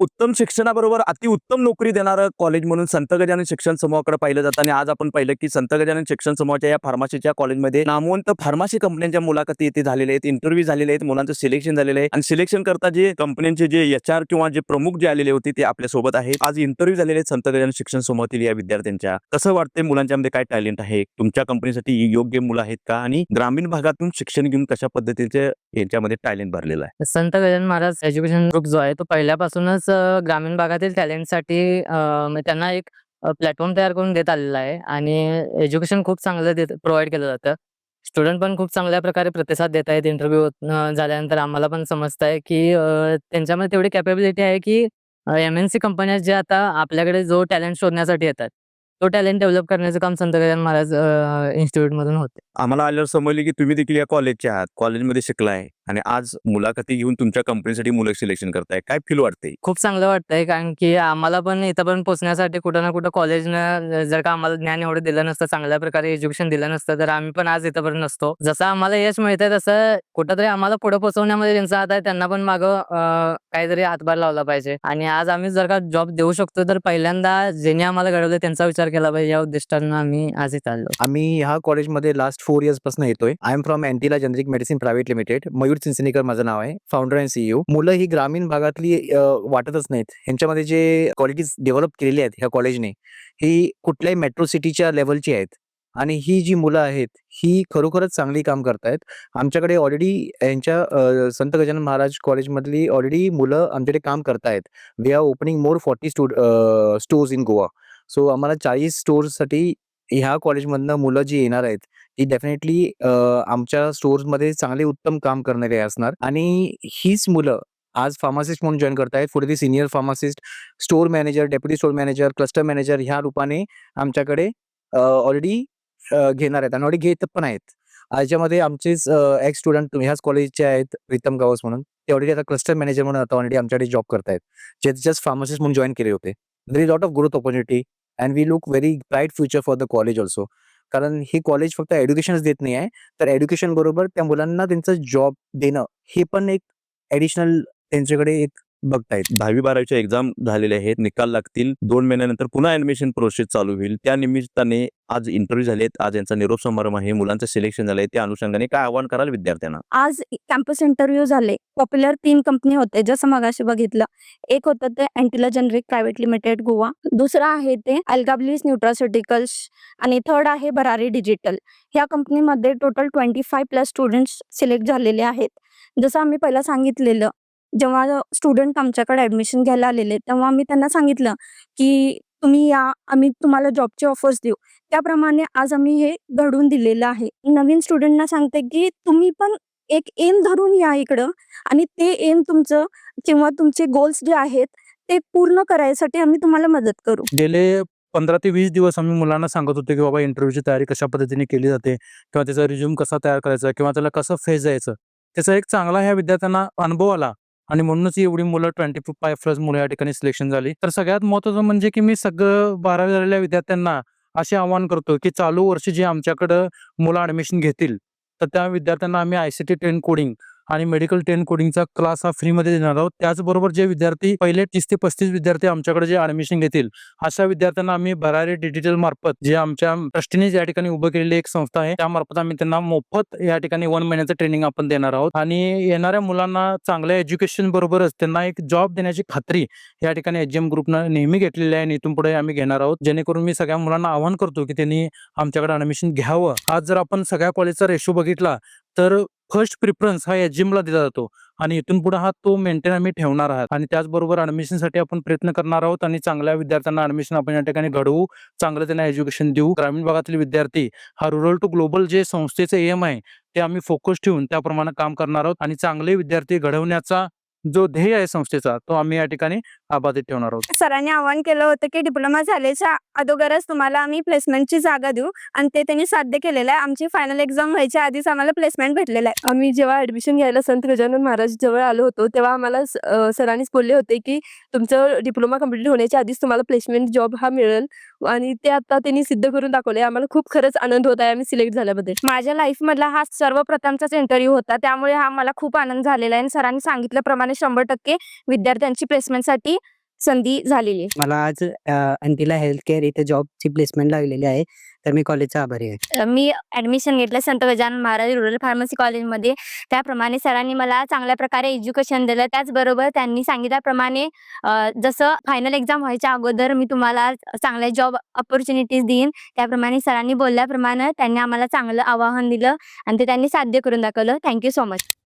उत्तम शिक्षणाबरोबर अतिउत्तम नोकरी देणारं कॉलेज म्हणून संत गजानन शिक्षण समूहाकडे पाहिलं जातं. आणि आज आपण पाहिलं की संत गजानन शिक्षण समूहाच्या या फार्मसीच्या कॉलेजमध्ये नामवंत फार्मसी कंपन्यांच्या मुलाखती इथे झालेल्या आहेत. इंटरव्ह्यू झालेले आहेत. मुलांचं सिलेक्शन झालेलं आहे. आणि सिलेक्शन करता जे कंपन्यांचे जे एच आर किंवा जे प्रमुख जे आलेले होते ते आपल्यासोबत आहेत. आज इंटरव्ह्यू झालेले आहेत संत गजानन शिक्षण समूहातील या विद्यार्थ्यांच्या. कसं वाटतंय मुलांच्या मध्ये काय टॅलेंट आहे? तुमच्या कंपनीसाठी योग्य मुलं आहेत का? आणि ग्रामीण भागातून शिक्षण घेऊन कशा पद्धतीचे यांच्यामध्ये टॅलेंट भरलेलं आहे? संत गजानन महाराज एज्युकेशन ग्रुप जो आहे तो पहिल्यापासूनच अ, ग्रामीण भागातील टॅलेंटसाठी त्यांना एक प्लॅटफॉर्म तयार करून देत आलेला आहे आणि एज्युकेशन खूप चांगलं देत प्रोव्हाइड केलं जातं. स्टुडंट पण खूप चांगल्या प्रकारे प्रतिसाद देत आहेत. इंटरव्ह्यू झाल्यानंतर आम्हाला पण समजत आहे की त्यांच्यामध्ये तेवढी कॅपेबिलिटी आहे की एम एन सी कंपन्या जे आता आपल्याकडे जो टॅलेंट शोधण्यासाठी येतात तो टॅलेंट डेव्हलप करण्याचं काम संत गजानन महाराज इन्स्टिट्यूटमधून होते आम्हाला आल्यावर समजले की तुम्ही देखील या कॉलेजच्या आहात. कॉलेजमध्ये शिकलाय. आणि आज मुलाखती घेऊन तुमच्या कंपनीसाठी मुलं सिलेक्शन करताय. काय फील वाटते खूप चांगलं वाटतंय कारण की आम्हाला पण इथंपर्यंत पोहोचण्यासाठी कुठं ना कुठं कॉलेजनं जर का आम्हाला ज्ञान एवढं दिलं नसतं चांगल्या प्रकारे एज्युकेशन दिलं नसतं तर आम्ही पण आज इथंपर्यंत नसतो. जसं आम्हाला यश मिळतंय तसं कुठंतरी आम्हाला पुढे पोहोचवण्यामध्ये त्यांचा हात आहे त्यांना पण मागं काहीतरी हातभार लावला पाहिजे. आणि आज आम्ही जर का जॉब देऊ शकतो तर पहिल्यांदा ज्यांनी आम्हाला घडवलं त्यांचा विचार केला पाहिजे. या उद्दिष्टानं आम्ही आज इथं आलो. आम्ही ह्या कॉलेजमध्ये लास्ट फोर इयर्सपासून येतोय. I am from Antila generic medicine private limited Mayur Chinchanikar माझं नाव आहे फाउंडर अँड सीईओ मुलं ही ग्रामीण भागातली वाटतच नाहीत. ह्यांच्यामध्ये जे क्वालिटीज डेव्हलप केलेली आहेत ह्या कॉलेजने ही कुठल्याही मेट्रो सिटीच्या लेवलची आहेत. आणि ही जी मुलं आहेत ही खरोखरच चांगली काम करतायत. आमच्याकडे ऑलरेडी यांच्या संत गजानन महाराज कॉलेजमधली ऑलरेडी मुलं आमच्याकडे काम करतायत. We are opening more forty स्टू स्टोर्स इन गोवा सो आम्हाला चाळीस स्टोर्ससाठी ह्या कॉलेजमधनं मुलं जी येणार आहेत ती डेफिनेटली आमच्या स्टोर्समध्ये चांगले उत्तम काम करणारे असणार. आणि हीच मुलं आज फार्मासिस्ट म्हणून जॉईन करतायत. पुढे ती senior pharmacist store manager deputy store manager cluster manager ह्या रूपाने आमच्याकडे ऑलरेडी घेणार आहेत. आणि ऑलरेडी घेत पण आहेत. याच्यामध्ये आमचेच एक्स स्टुडंट ह्याच कॉलेजचे आहेत प्रीतम गावस म्हणून. ते ऑलरेडी आता क्लस्टर मॅनेजर म्हणून आता ऑलरेडी आमच्याकडे जॉब करतायत. जे जस्ट फार्मासिस्ट म्हणून जॉईन केले होते. There is lot of growth opportunity and we look very bright future for the college also कारण ही कॉलेज फक्त एज्युकेशनच देत नाही आहे. तर एज्युकेशन बरोबर त्या मुलांना त्यांचं जॉब देणं हे पण एक ॲडिशनल त्यांच्याकडे एक बघतायत. दहावी बारावीच्या एक्झाम झालेले आहेत. निकाल लागतील. दोन महिन्यानंतर पुन्हा ऍडमिशन प्रोसेस चालू होईल. त्या निमित्ताने आज इंटरव्ह्यू झालेत. आज यांचा निरोप समारंभ आहे. मुलांचं सिलेक्शन झालंय. त्या अनुषंगाने काय आव्हान कराल विद्यार्थ्यांना? आज कॅम्पस इंटरव्ह्यू झाले. पॉप्युलर तीन कंपनी होते. जसं मगाशी बघितलं. एक होतं ते Antila generic private limited Goa. दुसरं आहे ते अल्गाब्लिस न्यूट्रास्युटिकल्स आणि थर्ड आहे बरारी डिजिटल ह्या कंपनीमध्ये total twenty five plus students select झालेले आहेत. जसं आम्ही पहिला सांगितलेलं जेव्हा स्टुडंट आमच्याकडे ऍडमिशन घ्यायला आलेले तेव्हा आम्ही त्यांना सांगितलं की तुम्ही या आम्ही तुम्हाला जॉबचे ऑफर्स देऊ. त्याप्रमाणे आज आम्ही हे घडून दिलेलं आहे. नवीन स्टुडंटना सांगते की तुम्ही पण एक एम धरून या इकडं आणि ते एम तुमचं किंवा तुमचे गोल्स जे आहेत ते पूर्ण करायसाठी आम्ही तुम्हाला मदत करू. गेले पंधरा ते वीस दिवस आम्ही मुलांना सांगत होतो की बाबा इंटरव्ह्यूची तयारी कशा पद्धतीने केली जाते किंवा त्याचा रिझ्यूम कसा तयार करायचा किंवा त्याला कसं फेस जायचं. त्याचा एक चांगला ह्या विद्यार्थ्यांना अनुभव आला. आणि म्हणूनच एवढी मुलं ट्वेंटी फाय प्लस मुलं या ठिकाणी सिलेक्शन झाली. तर सगळ्यात महत्वाचं म्हणजे की मी सगळं बारावी झालेल्या विद्यार्थ्यांना असे आवाहन करतो की चालू वर्षी जे आमच्याकडं मुलं ऍडमिशन घेतील तर त्या विद्यार्थ्यांना आम्ही I C T ten coding आणि मेडिकल टेन कोडिंगचा क्लास हा फ्रीमध्ये देणार आहोत. त्याचबरोबर जे विद्यार्थी पहिले तीस ते पस्तीस विद्यार्थी आमच्याकडे जे ऍडमिशन घेतील अशा विद्यार्थ्यांना आम्ही भरारी डिजिटल मार्फत जे आमच्या ट्रस्टीने या ठिकाणी उभं केलेली एक संस्था आहे त्यामार्फत आम्ही त्यांना मोफत या ठिकाणी वन महिन्याचं ट्रेनिंग आपण देणार आहोत. आणि येणाऱ्या मुलांना चांगल्या एज्युकेशन बरोबरच त्यांना एक जॉब देण्याची खात्री या ठिकाणी एचजीएम ग्रुपनं नेहमी घेतलेली आहे आणि इथून पुढे आम्ही घेणार आहोत. जेणेकरून मी सगळ्या मुलांना आवाहन करतो की त्यांनी आमच्याकडे ऍडमिशन घ्यावं. आज जर आपण सगळ्या कॉलेजचा रेशो बघितला तर फर्स्ट प्रिफरन्स हा या ला दिला जातो. आणि इथून पुढे हा तो मेंटेन आम्ही ठेवणार आहात. आणि त्याचबरोबर ऍडमिशनसाठी आपण प्रयत्न करणार आहोत आणि चांगल्या विद्यार्थ्यांना ऍडमिशन आपण या ठिकाणी घडवू चांगलं त्यांना एज्युकेशन देऊ. ग्रामीण भागातील विद्यार्थी हा रुरल टू ग्लोबल जे संस्थेचे एम आहे ते आम्ही फोकस ठेवून त्याप्रमाणे काम करणार आहोत. आणि चांगले विद्यार्थी घडवण्याचा जो ध्येय आहे संस्थेचा तो आम्ही या ठिकाणी आबाधित ठेवणार आहोत. सरांनी आवाहन केलं होतं की डिप्लोमा झाल्याच्या अगोदरच तुम्हाला आम्ही प्लेसमेंटची जागा देऊ आणि ते त्यांनी साध्य केलेलं आहे. आमची फायनल एक्झाम व्हायच्या आधीच आम्हाला प्लेसमेंट भेटलेलं आहे. आम्ही जेव्हा ऍडमिशन घ्यायला संत गजानन महाराज जवळ आलो होतो तेव्हा आम्हाला सरांनीच बोलले होते की तुमचं डिप्लोमा कंप्लीट होण्याच्या आधीच तुम्हाला प्लेसमेंट जॉब हा मिळेल आणि ते आता त्यांनी सिद्ध करून दाखवले आम्हाला खूप खरंच आनंद होत आहे आम्ही सिलेक्ट झाल्याबद्दल. माझ्या लाईफ मधला हा सर्वप्रथमचाच इंटरव्ह्यू होता. त्यामुळे हा मला खूप आनंद झालेला आहे आणि सरांनी सांगितल्याप्रमाणे शंभर टक्के विद्यार्थ्यांची प्लेसमेंटसाठी संधी झालेली मला आज अंतिला हेल्थ केअर इथे जॉबची प्लेसमेंट लागलेली आहे. तर मी कॉलेजचा आभारी आहे. मी ऍडमिशन घेतलं संत गजानन महाराज रुरल फार्मसी कॉलेजमध्ये त्याप्रमाणे सरांनी मला चांगल्या प्रकारे एज्युकेशन दिलं. त्याचबरोबर त्यांनी सांगितल्याप्रमाणे अ, जसं फायनल एक्झाम व्हायच्या अगोदर मी तुम्हाला चांगल्या जॉब ऑपॉर्च्युनिटीज देईन. त्याप्रमाणे सरांनी बोलल्याप्रमाणे त्यांनी आम्हाला चांगलं आवाहन दिलं आणि ते त्यांनी साध्य करून दाखवलं. Thank you so much